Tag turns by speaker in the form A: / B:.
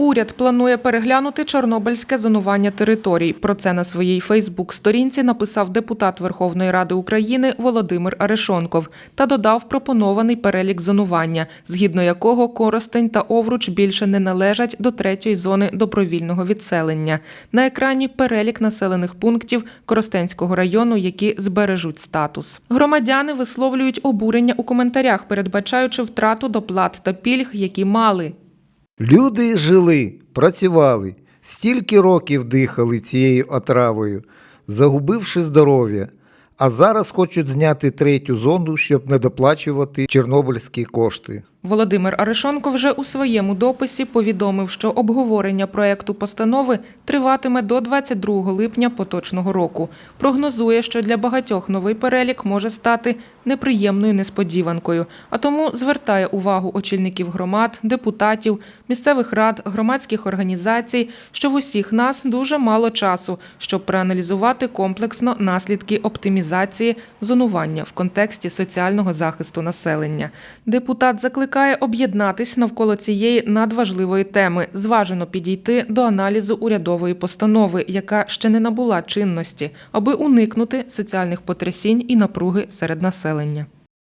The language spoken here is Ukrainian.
A: Уряд планує переглянути чорнобильське зонування територій. Про це на своїй Фейсбук-сторінці написав депутат Верховної Ради України Володимир Арешонков та додав пропонований перелік зонування, згідно якого Коростень та Овруч більше не належать до третьої зони добровільного відселення. На екрані перелік населених пунктів Коростенського району, які збережуть статус. Громадяни висловлюють обурення у коментарях, передбачаючи втрату доплат та пільг, які мали.
B: Люди жили, працювали, стільки років дихали цією отравою, загубивши здоров'я, а зараз хочуть зняти третю зону, щоб не доплачувати чорнобильські кошти.
A: Володимир Арешонко вже у своєму дописі повідомив, що обговорення проекту постанови триватиме до 22 липня поточного року. Прогнозує, що для багатьох новий перелік може стати неприємною несподіванкою, а тому звертає увагу очільників громад, депутатів, місцевих рад, громадських організацій, що в усіх нас дуже мало часу, щоб проаналізувати комплексно наслідки оптимізації зонування в контексті соціального захисту населення. Депутат закликає об'єднатись навколо цієї надважливої теми, зважено підійти до аналізу урядової постанови, яка ще не набула чинності, аби уникнути соціальних потрясінь і напруги серед населення.